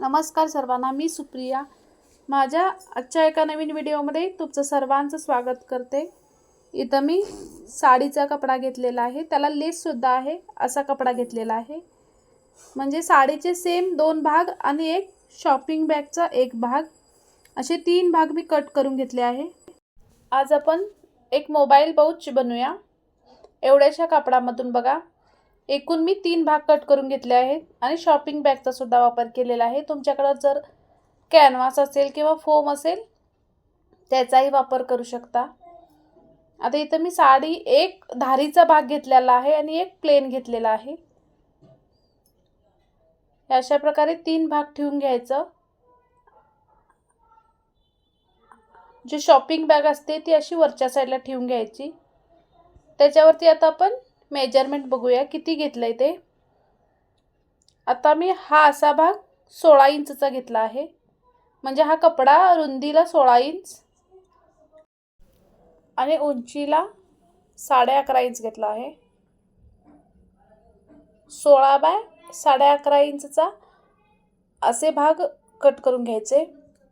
नमस्कार सर्वांना मी सुप्रिया. माझ्या आजच्या एका नवीन व्हिडिओमध्ये तुमचं सर्वांचं स्वागत करते. इथं मी साडीचा कपडा घेतलेला आहे त्याला लेससुद्धा आहे असा कपडा घेतलेला आहे. म्हणजे साडीचे सेम दोन भाग आणि एक शॉपिंग बॅगचा एक भाग. असे तीन भाग मी कट करून घेतले आहे. आज आपण एक मोबाईल पाऊच बनवूया. एवढ्याशा कापडामधून बघा. एकूण मी तीन भाग कट करून घेतले आहेत आणि शॉपिंग बॅगचा सुद्धा वापर केलेला आहे. तुमच्याकडं जर कॅनव्हास असेल किंवा फोम असेल त्याचाही वापर करू शकता. आता इथं मी साडी एक धारीचा भाग घेतलेला आहे आणि एक प्लेन घेतलेला आहे. अशा प्रकारे तीन भाग ठेवून घ्यायचं. जी शॉपिंग बॅग असते ती अशी वरच्या साईडला ठेवून घ्यायची. त्याच्यावरती आता आपण मेजरमेंट बघूया. किती घेतलं आहे ते? आता मी हा असा भाग सोळा इंचचा घेतला आहे. म्हणजे हा कपडा रुंदीला सोळा इंच आणि उंचीला साडे अकरा इंच घेतला आहे. सोळा बाय साडे अकरा इंचचा असे भाग कट करून घ्यायचे.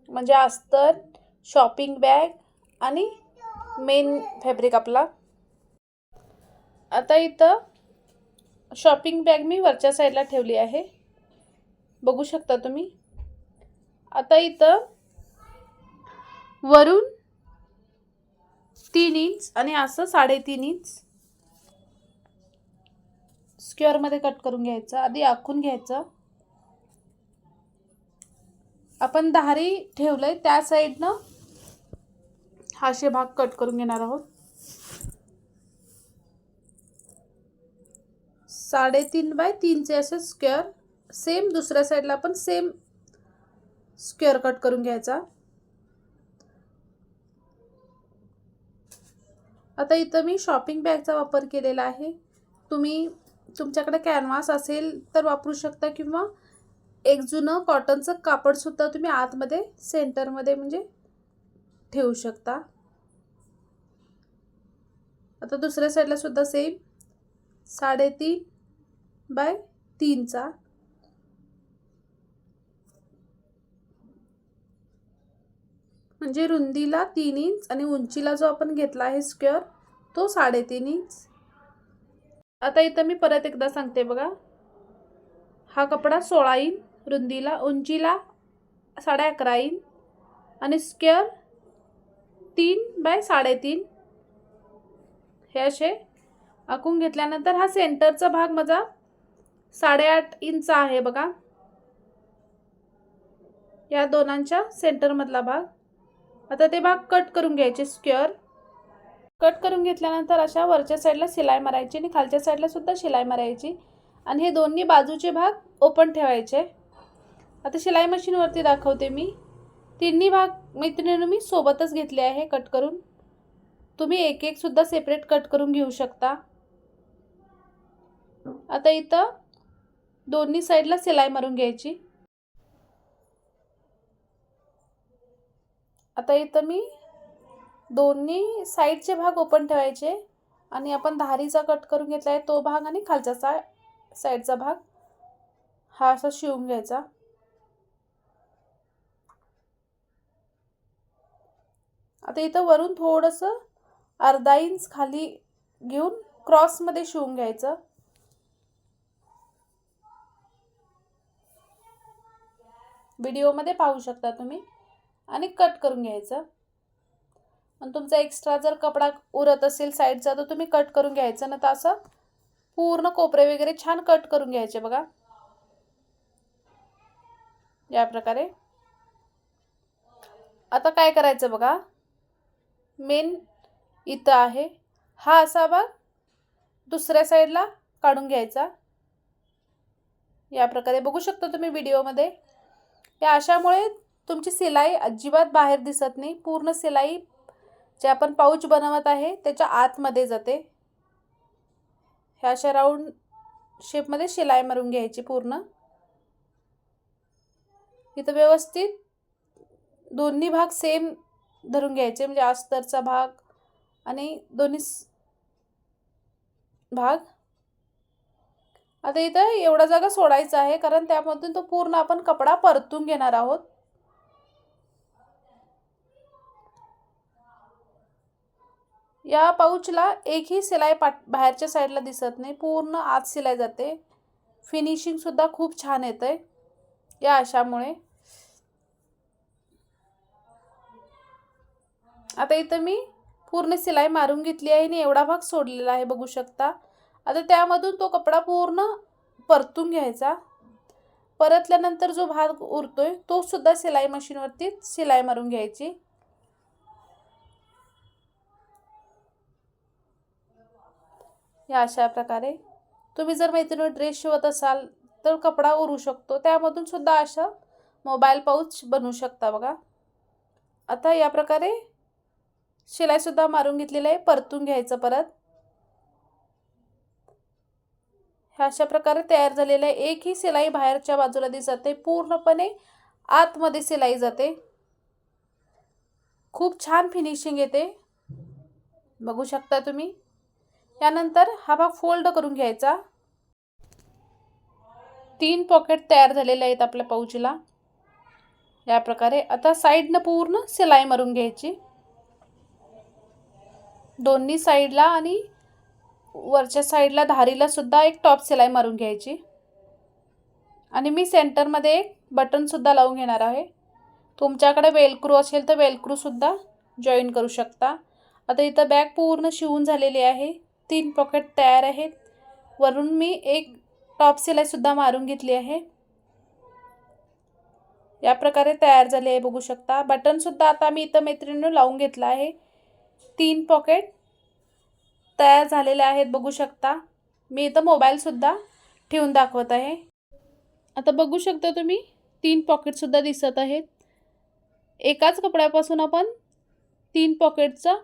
म्हणजे अस्तर शॉपिंग बॅग आणि मेन फॅब्रिक आपला. आता इथं शॉपिंग बॅग मी वरच्या साईडला ठेवली आहे. बघू शकता तुम्ही. आता इथं वरून तीन इंच आणि असं साडेतीन इंच स्क्वेअरमध्ये कट करून घ्यायचं. आधी आखून घ्यायचं. आपण धारी आहे त्या साईडनं हाशे भाग कट करून घेणार आहोत. साडेतीन बाय तीनचे असे स्क्वेअर सेम दुसऱ्या साईडला पण सेम स्क्वेअर कट करून घ्यायचा. आता इथं मी शॉपिंग बॅगचा वापर केलेला आहे. तुम्ही तुमच्याकडे कॅनव्हास असेल तर वापरू शकता किंवा एक जुनं कॉटनचं कापडसुद्धा तुम्ही आतमध्ये सेंटरमध्ये म्हणजे ठेवू शकता. आता दुसऱ्या साईडला सुद्धा सेम साडेतीन बाय तीनचा. म्हणजे रुंदीला तीन इंच आणि उंचीला जो आपण घेतला आहे स्क्वेअर तो साडेतीन इंच. आता इथं मी परत एकदा सांगते बघा. हा कपडा सोळा इंच रुंदीला उंचीला साडे अकरा इंच आणि स्क्वेअर तीन बाय साडेतीन. हे असे आखून घेतल्यानंतर हा सेंटरचा भाग माझा साडेआठ इंच आहे बघा. या दोनांच्या सेंटरमधला भाग. आता ते भाग कट करून घ्यायचे स्क्वेअर कट करून घेतल्यानंतर अशा वरच्या साईडला शिलाई मारायची आणि खालच्या साईडला सुद्धा शिलाई मारायची. आणि हे दोन्ही बाजूचे भाग ओपन ठेवायचे. आता शिलाई मशीनवरती दाखवते मी. तिन्ही भाग मैत्रिणीनं मी सोबतच घेतले आहे कट करून. तुम्ही एक एक सुद्धा सेपरेट कट करून घेऊ शकता. आता इथं दोन्ही साईडला सिलाई मारून घ्यायची. आता इथं मी दोन्ही साईडचे भाग ओपन ठेवायचे आणि आपण धारीचा कट करून घेतला आहे तो भाग आणि खालचा सा साईडचा भाग. हा असा शिवून घ्यायचा. आता इथं वरून थोडंसं अर्धा इंच खाली घेऊन क्रॉसमध्ये शिवून घ्यायचं. व्हिडिओमध्ये पाहू शकता तुम्ही आणि कट करून घ्यायचं. आणि तुमचा एक्स्ट्रा जर कपडा उरत असेल साईडचा तर तुम्ही कट करून घ्यायचं. ना तर असं पूर्ण कोपरे वगैरे छान कट करून घ्यायचे बघा. या प्रकारे. आता काय करायचं बघा? मेन इथं आहे. हा असा भाग दुसऱ्या साईडला काढून घ्यायचा. या प्रकारे बघू शकता तुम्ही व्हिडिओमध्ये या अशामुळे तुमची सिलाई अजिबात बाहेर दिसत नाही. पूर्ण सिलाई जे आपण पाऊच बनवत आहे त्याच्या आतमध्ये जाते. ह्या अशा राऊंड शेपमध्ये शिलाई मारून घ्यायची पूर्ण. इथं व्यवस्थित दोन्ही भाग सेम धरून घ्यायचे म्हणजे आस्तरचा भाग आणि दोन्ही भाग. आता इथं एवढा जागा सोडायचा आहे कारण त्यामधून तो पूर्ण आपण कपडा परतून घेणार आहोत. या पाऊचला एकही शिलाई पाट बाहेरच्या साईडला दिसत नाही पूर्ण आत शिलाई जाते. फिनिशिंगसुद्धा खूप छान येतं आहे या अशामुळे आता इथं मी पूर्ण सिलाई मारून घेतली आहे आणि एवढा भाग सोडलेला आहे बघू शकता. आता त्यामधून तो कपडा पूर्ण परतून घ्यायचा. परतल्यानंतर जो भाग उरतोय तो सुद्धा शिलाई मशीनवरती शिलाई मारून घ्यायची. या अशा प्रकारे. तुम्ही जर मैत्रिणी ड्रेस शिवत असाल तर कपडा उरू शकतो. त्यामधून सुद्धा अशा मोबाईल पाऊच बनवू शकता बघा. आता या प्रकारे शिलाईसुद्धा मारून घेतलेलं आहे परतून घ्यायचं परत. ह्या अशा प्रकारे तयार झालेलं आहे. एकही सिलाई बाहेरच्या बाजूला दिसत आहे पूर्णपणे आतमध्ये सिलाई जाते. खूप छान फिनिशिंग येते. बघू शकता तुम्ही. यानंतर हा भाग फोल्ड करून घ्यायचा. तीन पॉकेट तयार झालेले आहेत आपल्या पाऊचीला. या प्रकारे आता साईडनं पूर्ण सिलाई मारून घ्यायची. दोन्ही साईडला आणि वरच्या साईडला धारीला सुद्धा एक टॉप सिलाई मारून घ्यायची. आणि मी सेंटरमध्ये एक बटनसुद्धा लावून घेणार आहे. तुमच्याकडे वेलक्रू असेल तर वेलक्रूसुद्धा जॉईन करू शकता. आता इथं बॅग पूर्ण शिवून झालेली आहे. तीन पॉकेट तयार आहेत. वरून मी एक टॉप सिलाईसुद्धा मारून घेतली आहे. या प्रकारे तयार झाले आहे बघू शकता. बटनसुद्धा आता मी इथं मैत्रिणीनं लावून घेतलं आहे. तीन पॉकेट तयार झालेले आहेत बघू शकता. मी इथं मोबाईलसुद्धा ठेवून दाखवत आहे. आता बघू शकता तुम्ही तीन पॉकेटसुद्धा दिसत आहेत. एकाच कपड्यापासून आपण तीन पॉकेटचा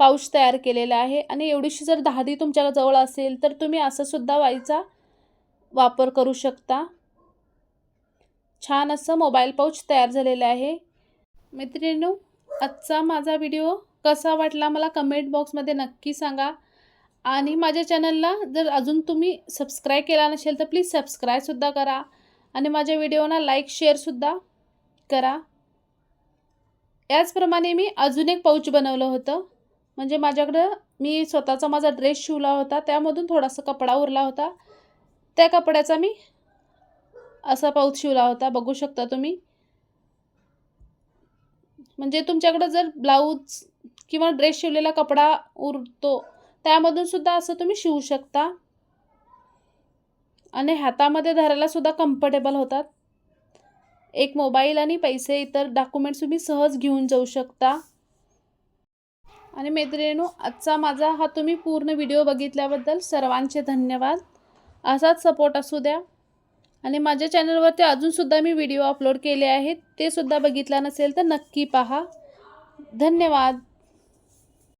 पाऊच तयार केलेला आहे आणि एवढीशी जर धाडी तुमच्या जवळ असेल तर तुम्ही असंसुद्धा वाईचा वापर करू शकता. छान असं मोबाईल पाऊच तयार झालेलं आहे. मैत्रिणींनो आजचा माझा व्हिडिओ कसा वाटला मला कमेंट बॉक्समध्ये नक्की सांगा. आणि माझ्या चॅनलला जर अजून तुम्ही सबस्क्राईब केला नसेल तर प्लीज सबस्क्राईबसुद्धा करा. आणि माझ्या व्हिडिओना लाईक शेअरसुद्धा करा. याचप्रमाणे मी अजून एक पाऊच बनवलं होतं. म्हणजे माझ्याकडं मी स्वतःचा माझा ड्रेस शिवला होता. त्यामधून थोडासा कपडा उरला होता. त्या कपड्याचा मी असा पाऊच शिवला होता. बघू शकता तुम्ही. म्हणजे तुमच्याकडं जर ब्लाऊज किंवा ड्रेस शिवलेला कपडा उरतो त्यामधून सुद्धा असं तुम्ही शिवू शकता. आणि हातामध्ये धरायला सुद्धा कम्फर्टेबल होतात. एक मोबाईल आणि पैसे इतर डॉक्युमेंट्स तुम्ही सहज घेऊन जाऊ शकता. आणि मैत्रिणीनो आजचा माझा हा तुम्ही पूर्ण व्हिडिओ बघितल्याबद्दल सर्वांचे धन्यवाद. असाच सपोर्ट असू द्या. आणि माझ्या चॅनलवरती अजूनसुद्धा मी व्हिडिओ अपलोड केले आहेत ते सुद्धा बघितला नसेल तर नक्की पहा. धन्यवाद.